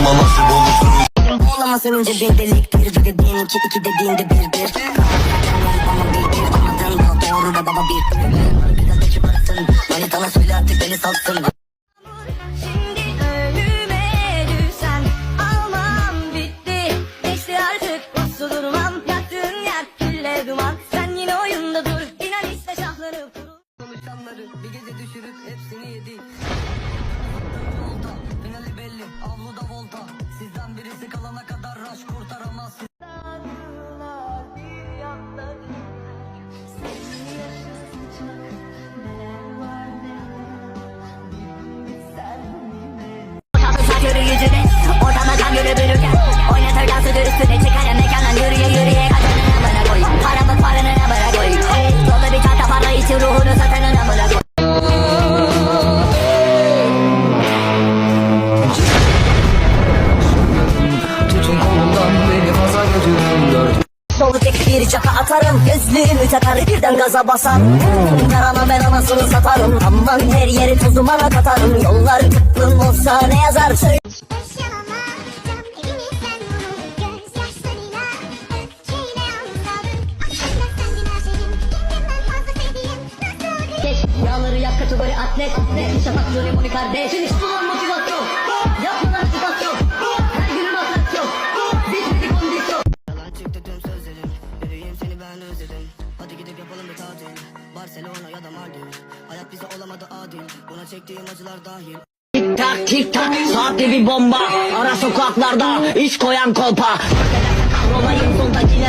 Başıma nasip olursun Olamasan önce bir delik bir bir de bin iki iki dediğinde bir bir. Ama bir bir anladın da doğru da baba bir. Arkadaki parasın Manitana söyle artık beni salsın. Şimdi önüme düşsen almam bitti. Geçti artık uslu durmam? Yaktığın yer külle duman. Sen yine oyunda dur İnan iste şahlanıp durur Konuşanları bir gece düşürüp hepsini yedi. Finali belli Yürü bölürken Oynatır dansıdır üstüne Çıkarım. Mekandan yürüye yürüye Kaçanın amına koy. Paramı paranın amına koy. Dolu bir çanta para için ruhunu satanın amına koy. Bir çaka atarım. Gözlüğümü takar birden gaza basar Karama ben anasını satarım. Aman her yeri toz dumana katarım. Yollar tıklım olsa ne yazar? Söyle atlet Atlet şafak Johnny Moni kardeş Ulan motivasyon Yapılan motivasyon Her günün atraksyon Bitmedi kondisyon Yalan çıktı tüm sözlerim Bebeğim seni ben özledim Hadi gidip yapalım bir tatil Barcelona ya da Maldiv Hayat bize olamadı adil Buna çektiğim acılar dahil Tik tak tik tak saatte bir bomba. Ara sokaklarda iş koyan kolpa. Rolayım soldakiler